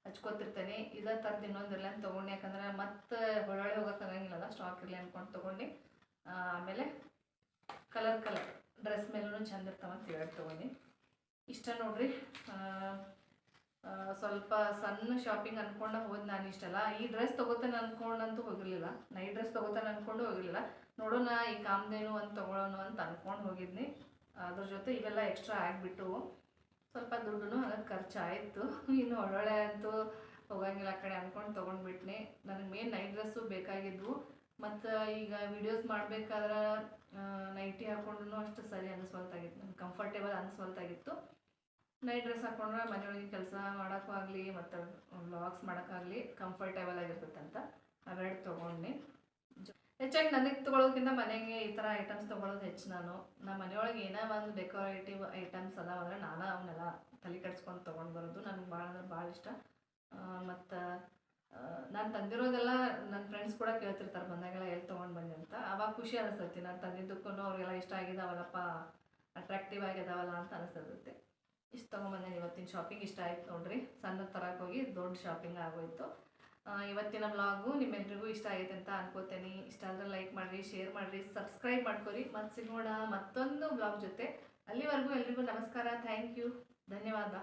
ಹಚ್ಕೋತಿರ್ತೇನೆ. ಇದೇ ಥರದ್ದು ಇನ್ನೊಂದು ಇರಲಿ ಅಂತ ತೊಗೊಂಡು. ಯಾಕಂದ್ರೆ ಮತ್ತೆ ಹೊರಗಡೆ ಹೋಗೋಕ್ಕಾಗಂಗಿಲ್ಲಲ್ಲ ಸ್ಟಾಕ್ ಇರಲಿ ಅಂದ್ಕೊಂಡು ತೊಗೊಂಡು. ಆಮೇಲೆ ಕಲರ್ ಕಲರ್ ಡ್ರೆಸ್ ಮೇಲೂ ಚಂದ ಇರ್ತಾವ ಅಂತ ಹೇಳಿ ತೊಗೊಂಡು. ಇಷ್ಟ ನೋಡ್ರಿ. ಸ್ವಲ್ಪ ಸಣ್ಣ ಶಾಪಿಂಗ್ ಅನ್ಕೊಂಡು ಹೋದ್ ನಾನು ಇಷ್ಟಲ್ಲ ಈ ಡ್ರೆಸ್ ತೊಗೋತೇನೆ ಅನ್ಕೊಂಡಂತೂ ಹೋಗಿರ್ಲಿಲ್ಲ. ನೈಟ್ ಡ್ರೆಸ್ ತಗೋತಾನೆ ಅನ್ಕೊಂಡು ಹೋಗಿರ್ಲಿಲ್ಲ. ನೋಡೋಣ ಈ ಕಾಮ್ದೇನು ಅಂತ ತೊಗೊಳೋಣ ಅಂತ ಅನ್ಕೊಂಡು ಹೋಗಿದ್ನಿ. ಅದ್ರ ಜೊತೆ ಇವೆಲ್ಲ ಎಕ್ಸ್ಟ್ರಾ ಆಗಿಬಿಟ್ಟು ಸ್ವಲ್ಪ ದುಡ್ಡು ಅದಕ್ಕೆ ಖರ್ಚಾಯಿತು. ಇನ್ನು ಒಳ್ಳೊಳ್ಳೆ ಅಂತೂ ಹೋಗಂಗಿಲ್ಲ ಆ ಕಡೆ ಅಂದ್ಕೊಂಡು ತೊಗೊಂಡ್ಬಿಟ್ನಿ. ನನಗೆ ಮೇನ್ ನೈಟ್ ಡ್ರೆಸ್ಸು ಬೇಕಾಗಿದ್ವು. ಮತ್ತು ಈಗ ವಿಡಿಯೋಸ್ ಮಾಡಬೇಕಾದ್ರೆ ನೈಟಿ ಹಾಕೊಂಡ್ರು ಅಷ್ಟು ಸರಿ ಅನ್ನಿಸ್ವಲ್ತಾಗಿತ್ತು ನನಗೆ ಕಂಫರ್ಟೇಬಲ್ ಅನ್ನಿಸ್ವಲ್ತಾಗಿತ್ತು ನೈಟ್ ಡ್ರೆಸ್ ಹಾಕೊಂಡ್ರೆ ಮನೆಯೊಳಗೆ ಕೆಲಸ ಮಾಡೋಕ್ಕೂ ಆಗಲಿ ಮತ್ತು ವ್ಲಾಗ್ಸ್ ಮಾಡೋಕ್ಕಾಗಲಿ ಕಂಫರ್ಟೇಬಲ್ ಅಂತ ಅವೆರಡು ತೊಗೊಂಡು ಹೆಚ್ಚಾಗಿ ನನಗೆ ತೊಗೊಳೋದಕ್ಕಿಂತ ಮನೆಗೆ ಈ ಥರ ಐಟಮ್ಸ್ ತೊಗೊಳೋದು ಹೆಚ್ಚು ನಾನು. ನಮ್ಮ ಮನೆಯೊಳಗೆ ಏನೇ ಒಂದು ಡೆಕೋರೇಟಿವ್ ಐಟಮ್ಸ್ ಅದಾವ ಅಂದರೆ ನಾನು ಅವನ್ನೆಲ್ಲ ತಲೆ ಕೆಡ್ಸ್ಕೊಂಡು ತೊಗೊಂಡು ಬರೋದು ನನಗೆ ಭಾಳ ಅಂದ್ರೆ ಭಾಳ ಇಷ್ಟ. ಮತ್ತು ನಾನು ತಂದಿರೋದೆಲ್ಲ ನನ್ನ ಫ್ರೆಂಡ್ಸ್ ಕೂಡ ಕೇಳ್ತಿರ್ತಾರೆ, ಬಂದಾಗೆಲ್ಲ ಎಲ್ಲಿ ತೊಗೊಂಡು ಬಂದೆ ಅಂತ. ಅವಾಗ ಖುಷಿ ಅನಿಸ್ತೈತಿ, ನಾನು ತಂದಿದ್ದಕ್ಕೂ ಅವ್ರಿಗೆಲ್ಲ ಇಷ್ಟ ಆಗಿದಾವಲ್ಲಪ್ಪ ಅಟ್ರಾಕ್ಟಿವ್ ಆಗಿದಾವಲ್ಲ ಅಂತ ಅನಿಸ್ತೈತೆ. ಇಷ್ಟು ತೊಗೊಂಬಂದೆ ಇವತ್ತಿನ ಶಾಪಿಂಗ್ ಇಷ್ಟ ಆಯ್ತು ನೋಡ್ರಿ. ಸಣ್ಣ ತರಕ್ಕೆ ಹೋಗಿ ದೊಡ್ಡ ಶಾಪಿಂಗ್ ಆಗೋಯ್ತು. ಇವತ್ತಿನ ಬ್ಲಾಗು ನಿಮ್ಮೆಲ್ರಿಗೂ ಇಷ್ಟ ಆಗೈತೆ ಅಂತ ಅನ್ಕೋತೇನೆ. ಇಷ್ಟ ಆದರೆ ಲೈಕ್ ಮಾಡಿರಿ ಶೇರ್ ಮಾಡಿರಿ ಸಬ್ಸ್ಕ್ರೈಬ್ ಮಾಡ್ಕೊರಿ. ಮತ್ತೆ ಸಿಗೋಣ ಮತ್ತೊಂದು ಬ್ಲಾಗ್ ಜೊತೆ. ಅಲ್ಲಿವರೆಗೂ ಎಲ್ರಿಗೂ ನಮಸ್ಕಾರ ಥ್ಯಾಂಕ್ ಯು ಧನ್ಯವಾದ.